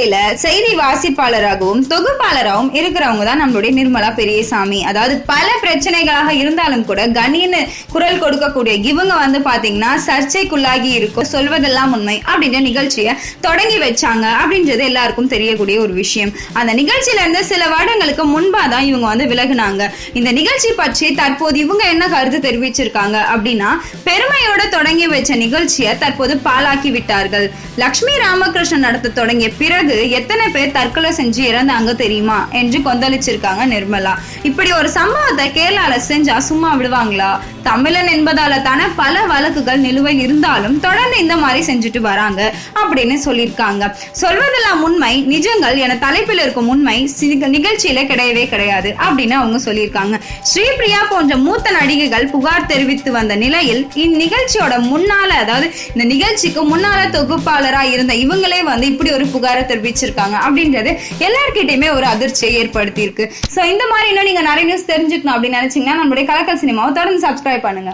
துறையில செய்தி வாசிப்பாளராகவும் தொகுப்பாளராகவும் இருக்கிறவங்க தான் நம்மளுடைய நிர்மலா பெரியசாமி. அதாவது பல பிரச்சனைகளாக இருந்தாலும் கூட கணின்னு குரல் கொடுக்கக்கூடிய இவங்க வந்து பாத்தீங்கன்னா சர்ச்சைக்குள்ளாகி இருக்கும் சொல்வதெல்லாம் உண்மை அப்படின்ற நிகழ்ச்சியை தொடங்கி வச்சாங்க அப்படின்றது எல்லாருக்கும் தெரியக்கூடிய ஒரு விஷயம். அந்த நிகழ்ச்சியில இருந்து சில வருடங்களுக்கு முன்பா தான் இவங்க வந்து விலகுனாங்க. இந்த நிகழ்ச்சி பற்றி தற்போது இவங்க என்ன கருத்து தெரிவிச்சிருக்காங்க அப்படின்னா பெருமையோட தொடங்கி வச்ச நிகழ்ச்சியை தற்போது பாலாக்கி விட்டார்கள். லக்ஷ்மி ராமகிருஷ்ணன் நடத்த தொடங்கிய பிறகு பிறகு எத்தனை பேர் தற்கொலை செஞ்சு இறந்தாங்க தெரியுமா என்று கொந்தளிச்சிருக்காங்க நிர்மலா. இப்படி ஒரு சம்பவத்தை கேரளால செஞ்சா சும்மா விடுவாங்களா? தமிழன் என்பதால தானே பல வழக்குகள் நிலுவையில் இருந்தாலும் தொடர்ந்து இந்த மாதிரி செஞ்சுட்டு வராங்க அப்படின்னு சொல்லியிருக்காங்க. சொல்வதெல்லாம் உண்மை நிஜங்கள் என தலைப்பில் இருக்கும் உண்மை நிகழ்ச்சியில கிடையவே கிடையாது அப்படின்னு அவங்க சொல்லியிருக்காங்க. ஸ்ரீபிரியா போன்ற மூத்த நடிகைகள் புகார் தெரிவித்து வந்த நிலையில் இந்நிகழ்ச்சியோட முன்னால அதாவது இந்த நிகழ்ச்சிக்கு முன்னால தொகுப்பாளரா இருந்த இவங்களே வந்து இப்படி ஒரு புகாரை தெரிவிச்சிருக்காங்க அப்படின்றது எல்லார்கிட்டயுமே ஒரு அதிர்ச்சியை ஏற்படுத்தி இருக்கு ஸோ இந்த மாதிரி இன்னும் நீங்க நிறைய நியூஸ் தெரிஞ்சுக்கணும் அப்படின்னு நினைச்சீங்கன்னா நம்மளுடைய கலக்கல் சினிமாவை தொடர்ந்து சப்ஸ்கிரைப் பண்ணுங்க.